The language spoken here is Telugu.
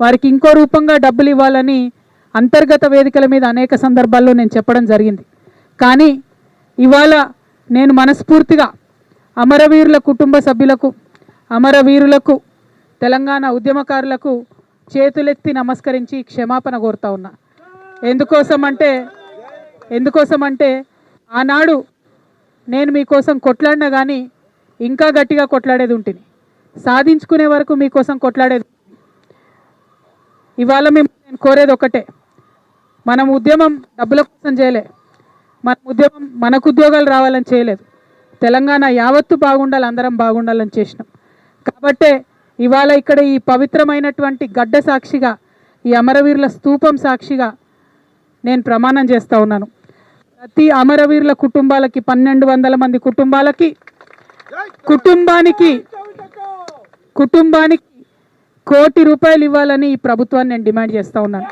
వారికి ఇంకో రూపంగా డబ్బులు ఇవ్వాలని అంతర్గత వేదికల మీద అనేక సందర్భాల్లో నేను చెప్పడం జరిగింది. కానీ ఇవాళ నేను మనస్ఫూర్తిగా అమరవీరుల కుటుంబ సభ్యులకు అమరవీరులకు తెలంగాణ ఉద్యమకారులకు చేతులెత్తి నమస్కరించి క్షమాపణ కోరుతా ఉన్నా. ఎందుకోసం అంటే ఎందుకోసం అంటే ఆనాడు నేను మీకోసం కొట్లాడినా కానీ ఇంకా గట్టిగా కొట్లాడేది ఉంటుంది సాధించుకునే వరకు మీకోసం కొట్లాడేది ఇవాళ మేము నేను కోరేది ఒకటే. మనం ఉద్యమం డబ్బుల కోసం చేయలే. మన ఉద్యమం మనకు ఉద్యోగాలు రావాలని చేయలేదు. తెలంగాణ యావత్తు బాగుండాలి అందరం బాగుండాలని చేసినాం. కాబట్టే ఇవాళ ఇక్కడ ఈ పవిత్రమైనటువంటి గడ్డ సాక్షిగా ఈ అమరవీరుల స్తూపం సాక్షిగా నేను ప్రమాణం చేస్తూ ఉన్నాను. ప్రతి అమరవీరుల కుటుంబాలకి పన్నెండు వందల మంది కుటుంబాలకి కుటుంబానికి కుటుంబానికి కోటి రూపాయలు ఇవ్వాలని ఈ ప్రభుత్వాన్ని నేను డిమాండ్ చేస్తూ ఉన్నాను.